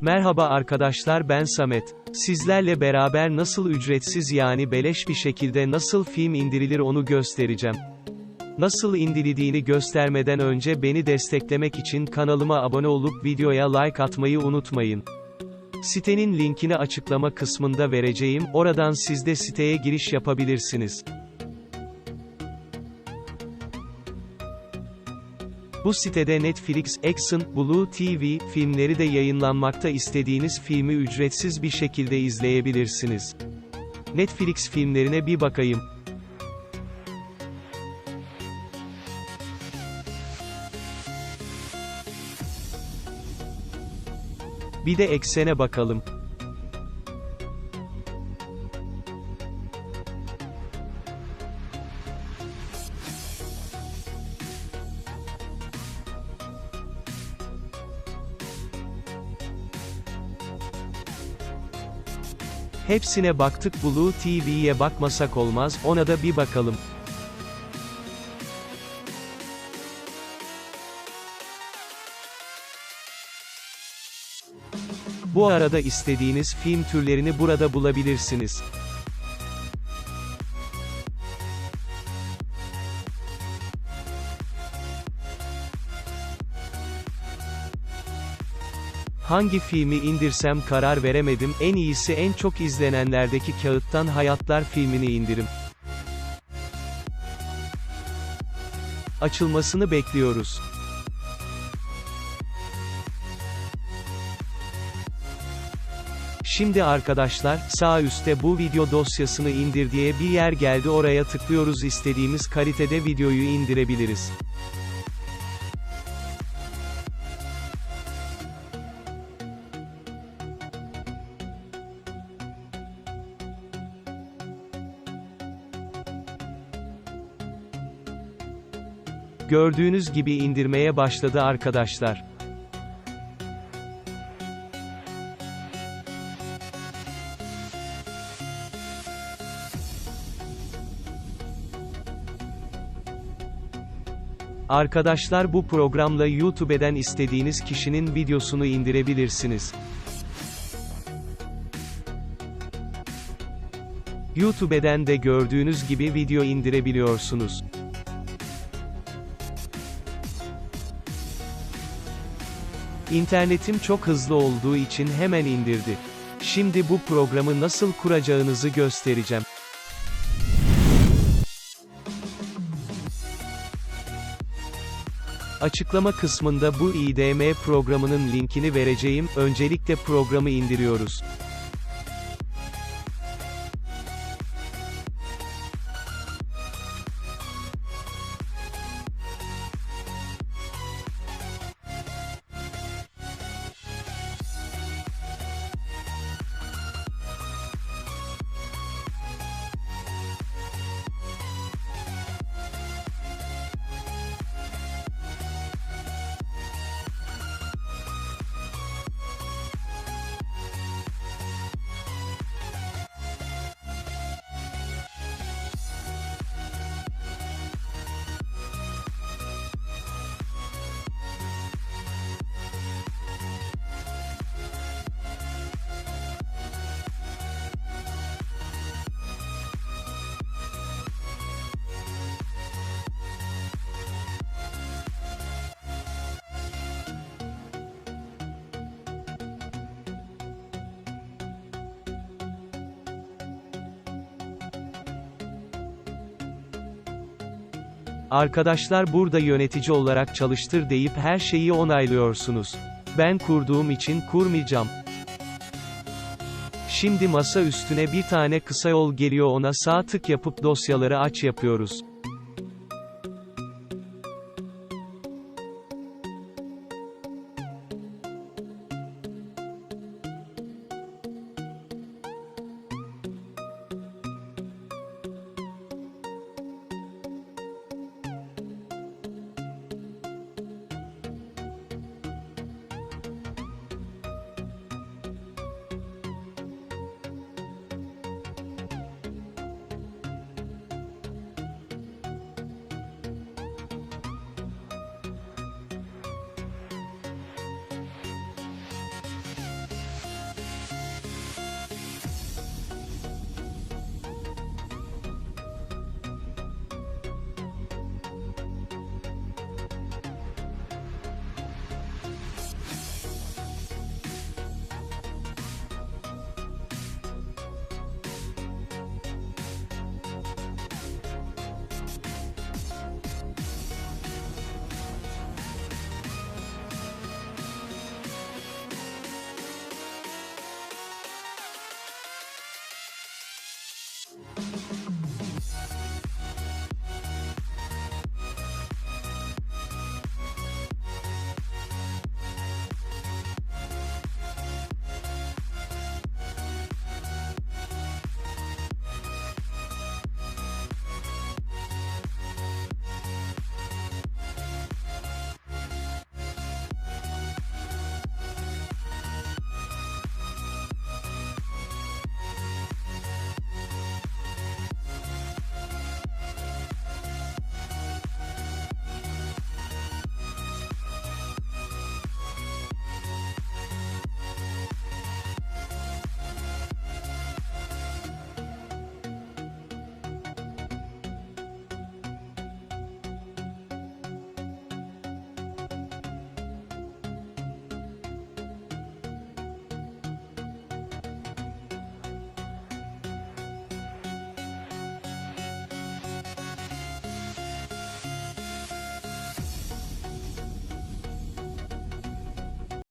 Merhaba arkadaşlar ben Samet. Sizlerle beraber nasıl ücretsiz yani beleş bir şekilde nasıl film indirilir onu göstereceğim. Nasıl indirildiğini göstermeden önce beni desteklemek için kanalıma abone olup videoya like atmayı unutmayın. Sitenin linkini açıklama kısmında vereceğim, oradan siz de siteye giriş yapabilirsiniz. Bu sitede Netflix, Action, Blue TV filmleri de yayınlanmakta istediğiniz filmi ücretsiz bir şekilde izleyebilirsiniz. Netflix filmlerine bir bakayım. Bir de eksene bakalım. Hepsine baktık Blue TV'ye bakmasak olmaz, ona da bir bakalım. Bu arada istediğiniz film türlerini burada bulabilirsiniz. Hangi filmi indirsem karar veremedim, en iyisi en çok izlenenlerdeki Kağıttan Hayatlar filmini indirim. Açılmasını bekliyoruz. Şimdi arkadaşlar, sağ üstte bu video dosyasını indir diye bir yer geldi oraya tıklıyoruz istediğimiz kalitede videoyu indirebiliriz. Gördüğünüz gibi indirmeye başladı arkadaşlar. Arkadaşlar bu programla YouTube'den istediğiniz kişinin videosunu indirebilirsiniz. YouTube'den de gördüğünüz gibi video indirebiliyorsunuz. İnternetim çok hızlı olduğu için hemen indirdi. Şimdi bu programı nasıl kuracağınızı göstereceğim. Açıklama kısmında bu IDM programının linkini vereceğim. Öncelikle programı indiriyoruz. Arkadaşlar burada yönetici olarak çalıştır deyip her şeyi onaylıyorsunuz. Ben kurduğum için kurmayacağım. Şimdi masa üstüne bir tane kısa yol geliyor ona sağ tık yapıp dosyaları aç yapıyoruz.